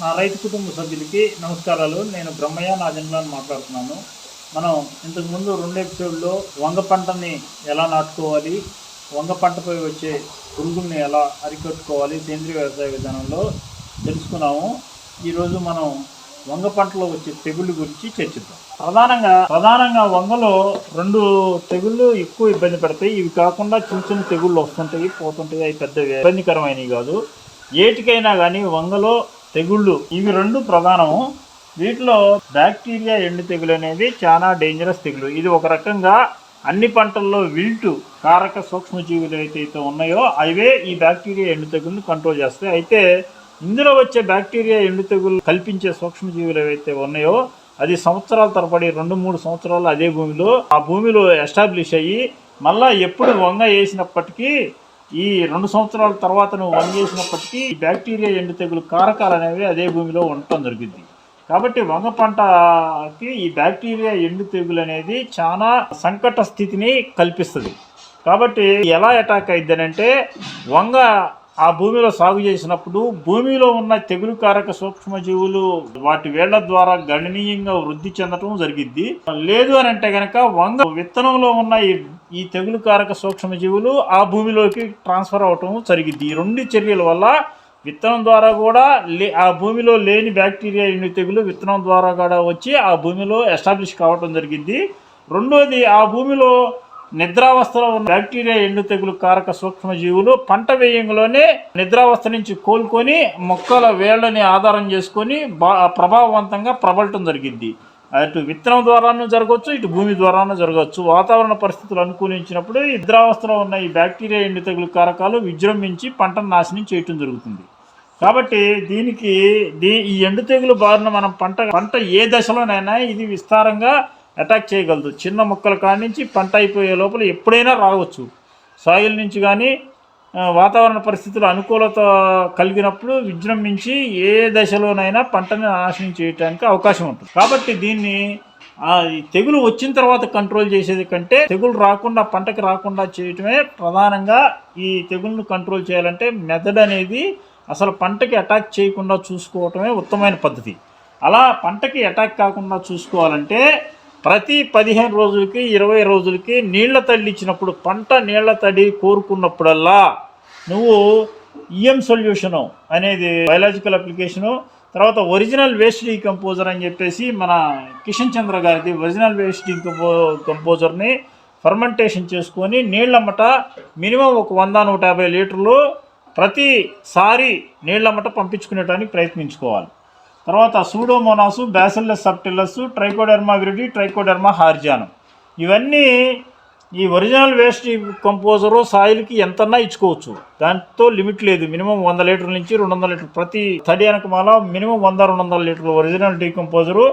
నా రైతు కుటుంబ సభ్యులకి నమస్కారాలు. నేను బ్రహ్మయ్య నా జన్మలను మాట్లాడుతున్నాను. మనం ఇంతకుముందు రెండు ఎపిసోడ్లో వంగ పంటని ఎలా నాటుకోవాలి వంగ పంటపై వచ్చే పురుగుల్ని ఎలా అరికట్టుకోవాలి సేంద్రీయ వ్యవసాయ విధానంలో తెలుసుకున్నాము. ఈరోజు మనం వంగ పంటలో వచ్చే తెగుళ్ళు గురించి చర్చిద్దాం. ప్రధానంగా ప్రధానంగా వంగలో రెండు తెగుళ్ళు ఎక్కువ ఇబ్బంది పెడతాయి. ఇవి కాకుండా చిన్న చిన్న తెగుళ్ళు వస్తుంటాయి పోతుంటాయి. అవి పెద్ద ఇబ్బందికరమైనవి కాదు. ఏటికైనా కానీ వంగలో తెగుళ్ళు. ఇవి రెండు ప్రధానము. వీటిలో బ్యాక్టీరియా ఎండు తెగులు అనేది చాలా డేంజరస్ తెగులు. ఇది ఒక రకంగా అన్ని పంటల్లో విల్టు కారక సూక్ష్మజీవులు ఏదైతే ఉన్నాయో అవే ఈ బ్యాక్టీరియా ఎండు తెగులను కంట్రోల్ చేస్తాయి. అయితే ఇందులో వచ్చే బ్యాక్టీరియా ఎండు తెగులు కల్పించే సూక్ష్మజీవులు ఏవైతే ఉన్నాయో అది సంవత్సరాల తరబడి రెండు మూడు సంవత్సరాలు అదే భూమిలో ఆ భూమిలో ఎస్టాబ్లిష్ అయ్యి మళ్ళీ ఎప్పుడు వంగ వేసినప్పటికీ ఈ రెండు సంవత్సరాల తర్వాత నువ్వు వంగ చేసినప్పటికీ బ్యాక్టీరియా ఎండు తెగులు కారకాలు అనేవి అదే భూమిలో ఉండటం జరుగుద్ది కాబట్టి వంగ పంటకి ఈ బ్యాక్టీరియా ఎండు తెగులు అనేది చాలా సంకట స్థితిని కల్పిస్తుంది. కాబట్టి ఎలా అటాక్ అయిద్ది అంటే వంగ ఆ భూమిలో సాగు చేసినప్పుడు భూమిలో ఉన్న తెగులు కారక సూక్ష్మజీవులు వాటి వేళ్ళ ద్వారా గణనీయంగా వృద్ధి చెందటం జరిగిద్ది. లేదు అని అంటే గనక వంగ విత్తనంలో ఉన్న ఈ ఈ తెగులు కారక సూక్ష్మజీవులు ఆ భూమిలోకి ట్రాన్స్ఫర్ అవటం జరిగిద్ది. ఈ రెండు చర్యల వల్ల విత్తనం ద్వారా కూడా లే ఆ భూమిలో లేని బ్యాక్టీరియా ఎన్ని తెగులు విత్తనం ద్వారా కూడా వచ్చి ఆ భూమిలో ఎస్టాబ్లిష్ కావటం జరిగింది రెండోది ఆ భూమిలో నిద్రావస్థలో ఉన్న బ్యాక్టీరియా ఎండు తెగులు కారక సూక్ష్మజీవులు పంట వేయంలోనే నిద్రావస్థ నుంచి కోలుకొని మొక్కల వేళ్ళని ఆధారం చేసుకొని బా ప్రభావవంతంగా ప్రబలటం జరిగింది అటు విత్తనం ద్వారానూ జరగవచ్చు ఇటు భూమి ద్వారానూ జరగవచ్చు. వాతావరణ పరిస్థితులు అనుకూలించినప్పుడు నిద్రావస్థలో ఉన్న ఈ బ్యాక్టీరియా ఎండు తెగులు కారకాలు విజృంభించి పంటను నాశనం చేయటం జరుగుతుంది. కాబట్టి దీనికి దీ ఈ ఎండు తెగులు బారిన మనం పంట పంట ఏ దశలోనైనా ఇది విస్తారంగా అటాక్ చేయగలదు. చిన్న మొక్కల కాడి నుంచి పంట అయిపోయే లోపల ఎప్పుడైనా రావచ్చు. సాయిల్ నుంచి కానీ వాతావరణ పరిస్థితులు అనుకూలత కలిగినప్పుడు విజృంభించి ఏ దశలోనైనా పంటని నాశనం చేయడానికి అవకాశం ఉంటుంది. కాబట్టి దీన్ని తెగులు వచ్చిన తర్వాత కంట్రోల్ చేసేది కంటే తెగులు రాకుండా పంటకి రాకుండా చేయటమే ప్రధానంగా ఈ తెగులను కంట్రోల్ చేయాలంటే మెథడ్ అనేది అసలు పంటకి అటాక్ చేయకుండా చూసుకోవటమే ఉత్తమమైన పద్ధతి. అలా పంటకి అటాక్ కాకుండా చూసుకోవాలంటే ప్రతి పదిహేను రోజులకి ఇరవై రోజులకి నీళ్ళ తడి ఇచ్చినప్పుడు పంట నీళ్ళ తడి కోరుకున్నప్పుడల్లా నువ్వు ఈఎం సొల్యూషను అనేది బయలాజికల్ అప్లికేషను తర్వాత ఒరిజినల్ వేస్ట్ డీకంపోజర్ అని చెప్పేసి మన కిషన్ చంద్ర గారిది ఒరిజినల్ వేస్ట్ డీకంపో కంపోజర్ని ఫర్మెంటేషన్ చేసుకొని నీళ్ళమ్మట మినిమం ఒక వంద నూట యాభై లీటర్లు ప్రతిసారి నీళ్ళమ్మట పంపించుకునేటానికి ప్రయత్నించుకోవాలి. తర్వాత pseudomonas bacillus subtilis trichoderma viride trichoderma harzianum ఇవన్నీ ఈ ఒరిజినల్ వేస్ట్ కంపోజరు సాయిల్కి ఎంతన్నా ఇచ్చుకోవచ్చు. దాంతో లిమిట్ లేదు. మినిమం వంద లీటర్ల నుంచి రెండు వందల లీటర్ ప్రతి తడి వెనకమాల మినిమం వంద రెండు వందల లీటర్లు ఒరిజినల్ డీకంపోజరు.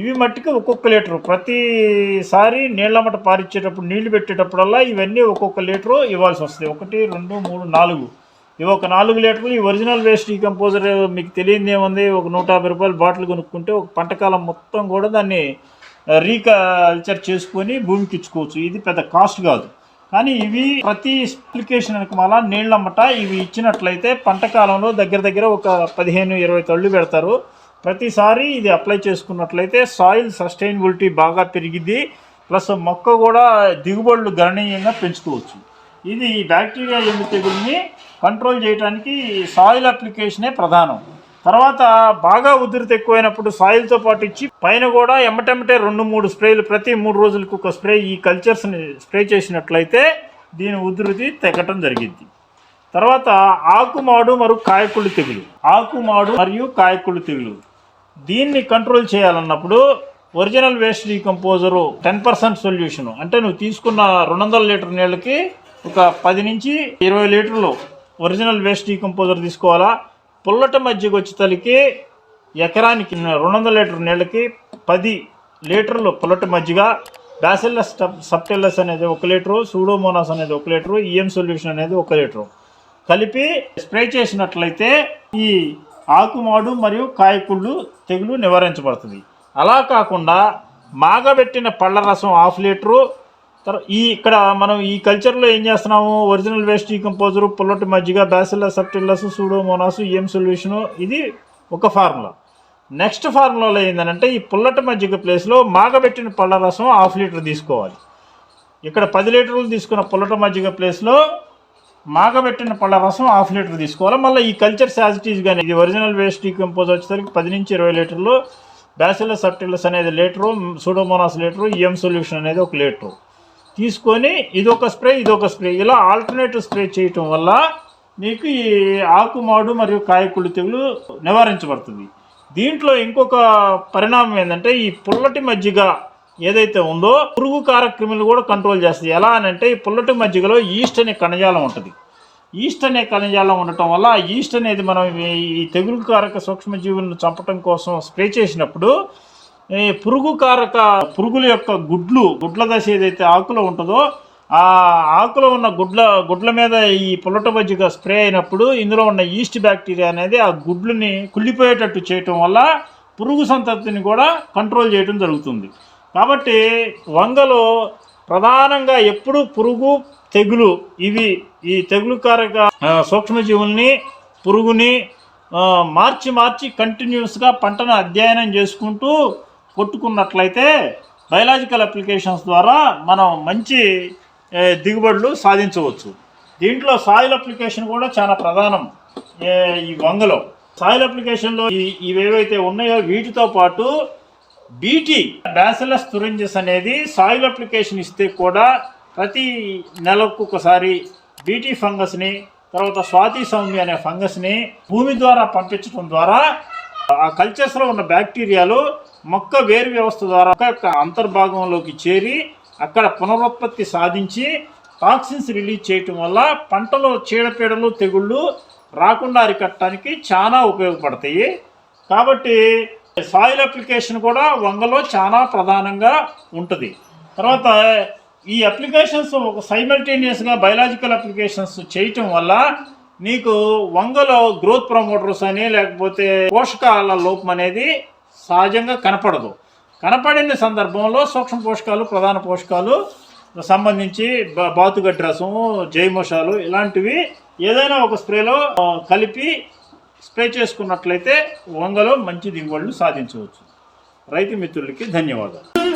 ఇవి మట్టికి ఒక్కొక్క లీటరు. ప్రతిసారి నీళ్ళ మట పారిచ్చేటప్పుడు నీళ్ళు పెట్టేటప్పుడల్లా ఇవన్నీ ఒక్కొక్క లీటరు ఇవ్వాల్సి వస్తుంది. ఒకటి రెండు మూడు నాలుగు. ఇవి ఒక నాలుగు లీటర్లు ఈ ఒరిజినల్ వేస్ట్ డీకంపోజర్ మీకు తెలియదు ఏముంది? ఒక నూట యాభై రూపాయలు బాటిల్ కొనుక్కుంటే ఒక పంటకాలం మొత్తం కూడా దాన్ని రీకల్చర్ చేసుకొని భూమికి ఇచ్చుకోవచ్చు. ఇది పెద్ద కాస్ట్ కాదు. కానీ ఇవి ప్రతి అప్లికేషన్ మళ్ళా నీళ్ళమ్మట ఇవి ఇచ్చినట్లయితే పంట కాలంలో దగ్గర దగ్గర ఒక పదిహేను ఇరవై తళ్ళు పెడతారు. ప్రతిసారి ఇది అప్లై చేసుకున్నట్లయితే సాయిల్ సస్టైనబిలిటీ బాగా పెరిగింది ప్లస్ మొక్క కూడా దిగుబడులు గణనీయంగా పెంచుకోవచ్చు. ఇది ఈ బ్యాక్టీరియా ఎండు తెగుల్ని కంట్రోల్ చేయడానికి సాయిల్ అప్లికేషనే ప్రధానం. తర్వాత బాగా ఉధృతి ఎక్కువైనప్పుడు సాయిల్తో పాటు ఇచ్చి పైన కూడా ఎమ్మటెమ్మటే రెండు మూడు స్ప్రేలు ప్రతి మూడు రోజులకు ఒక స్ప్రే ఈ కల్చర్స్ని స్ప్రే చేసినట్లయితే దీని ఉధృతి తెగటం జరిగింది తర్వాత ఆకుమాడు మరియు కాయకుళ్ళు తెగులు. ఆకుమాడు మరియు కాయకుళ్ళు తెగులు. దీన్ని control చేయాలన్నప్పుడు original waste decomposer ten percent solution. అంటే నువ్వు తీసుకున్న రెండు వందల లీటర్ నీళ్ళకి ఒక పది నుంచి ఇరవై లీటర్లు ఒరిజినల్ వేస్ట్ డీకంపోజర్ తీసుకోవాలా? పుల్లట మజ్జిగ వచ్చి తలికి ఎకరానికి రెండు వందల లీటర్ నీళ్ళకి పది లీటర్లు పుల్లట మజ్జిగ. బ్యాసిల్లస్ సప్టెల్లస్ అనేది ఒక లీటరు సూడోమోనాస్ అనేది ఒక లీటరు ఈఎం సొల్యూషన్ అనేది ఒక లీటరు. కలిపి స్ప్రే చేసినట్లయితే ఈ ఆకుమాడు మరియు కాయకుళ్ళు తెగులు నివారించబడుతుంది. అలా కాకుండా మాగబెట్టిన పళ్ళ రసం హాఫ్ లీటరు తర్వాత ఈ ఇక్కడ మనం ఈ కల్చర్లో ఏం చేస్తున్నాము? ఒరిజినల్ వేస్ట్ డీకంపోజరు పుల్లటి మజ్జిగ బ్యాసిల్లస్ సబ్టిల్లస్ సూడోమోనాస్ ఏం సొల్యూషను ఇది ఒక ఫార్ములా నెక్స్ట్ ఫార్ములాలో ఏంటంటే ఈ పుల్లటి మజ్జిగ ప్లేస్లో మాగబెట్టిన పళ్ళ రసం హాఫ్ లీటర్ తీసుకోవాలి. ఇక్కడ పది లీటర్లు తీసుకున్న పుల్లట మజ్జిగ ప్లేస్లో మాగబెట్టిన పళ్ళ రసం హాఫ్ లీటర్ తీసుకోవాలి. మళ్ళీ ఈ కల్చర్ సాజిటీస్ కానీ ఇది ఒరిజినల్ వేస్ట్ డీకంపోజ్ వచ్చేసరికి పది నుంచి ఇరవై లీటర్లు బ్యాసిలస్ సబ్టిలస్ అనేది litre pseudomonas litre EM solution అనేది ఒక లీటరు తీసుకొని ఇదొక స్ప్రే ఇదొక స్ప్రే. ఇలా ఆల్టర్నేటివ్ స్ప్రే చేయటం వల్ల నీకు ఈ ఆకుమాడు మరియు కాయకుళ్ళు తెగులు నివారించబడుతుంది. దీంట్లో ఇంకొక పరిణామం ఏంటంటే ఈ పుల్లటి మజ్జిగ ఏదైతే ఉందో పురుగు కారక్రిములు కూడా కంట్రోల్ చేస్తుంది ఎలా అని అంటే ఈ పుల్లటి మజ్జిగలో ఈస్ట్ అనే కణజాలం ఉంటుంది. ఈస్ట్ అనే కణజాలం ఉండటం వల్ల ఈస్ట్ అనేది మనం ఈ తెగులు కారక సూక్ష్మజీవులను చంపటం కోసం స్ప్రే చేసినప్పుడు ఈ పురుగు కారక పురుగుల యొక్క గుడ్లు గుడ్ల దశ ఏదైతే ఆకులో ఉంటుందో ఆ ఆకులో ఉన్న గుడ్ల గుడ్ల మీద ఈ పుల్లట బజ్జిగా స్ప్రే అయినప్పుడు ఇందులో ఉన్న ఈస్ట్ బ్యాక్టీరియా అనేది ఆ గుడ్లని కుళ్ళిపోయేటట్టు చేయటం వల్ల పురుగు సంతతిని కూడా కంట్రోల్ చేయడం జరుగుతుంది. కాబట్టి వంగలో ప్రధానంగా ఎప్పుడు పురుగు తెగులు ఇవి ఈ తెగులు కారక సూక్ష్మజీవుల్ని పురుగుని మార్చి మార్చి కంటిన్యూస్గా పంటను అధ్యయనం చేసుకుంటూ కొట్టుకున్నట్లయితే బయలాజికల్ అప్లికేషన్స్ ద్వారా మనం మంచి దిగుబడులు సాధించవచ్చు. దీంట్లో సాయిల్ అప్లికేషన్ కూడా చాలా ప్రధానం ఈ వంగలో. సాయిల్ అప్లికేషన్లో ఈ ఇవేవైతే ఉన్నాయో వీటితో పాటు బీటీ బ్యాసిలస్ తురింజస్ అనేది సాయిల్ అప్లికేషన్ ఇస్తే కూడా ప్రతి నెలకు ఒకసారి బీటీ ఫంగస్ని తర్వాత స్వాతి సౌమ్య అనే ఫంగస్ని భూమి ద్వారా పంపించడం ద్వారా ఆ కల్చర్స్లో ఉన్న బ్యాక్టీరియాలు మొక్క వేరు వ్యవస్థ ద్వారా యొక్క అంతర్భాగంలోకి చేరి అక్కడ పునరుత్పత్తి సాధించి టాక్సిన్స్ రిలీజ్ చేయటం వల్ల పంటలో చీడపీడలు తెగుళ్ళు రాకుండా అరికట్టడానికి చాలా ఉపయోగపడతాయి. కాబట్టి సాయిల్ అప్లికేషన్ కూడా వంగలో చాలా ప్రధానంగా ఉంటుంది. తర్వాత ఈ అప్లికేషన్స్ ఒక సైమల్టేనియస్గా బయలాజికల్ అప్లికేషన్స్ చేయటం వల్ల నీకు వంగలో గ్రోత్ ప్రమోటర్స్ అని లేకపోతే పోషకాల లోపం అనేది సహజంగా కనపడదు. కనపడిన సందర్భంలో సూక్ష్మ పోషకాలు ప్రధాన పోషకాలు సంబంధించి బా- రసము జైమోషాలు ఇలాంటివి ఏదైనా ఒక స్ప్రేలో కలిపి స్ప్రే చేసుకున్నట్లయితే వంగలో మంచి దిగుబడులు సాధించవచ్చు. రైతు మిత్రులకి ధన్యవాదాలు.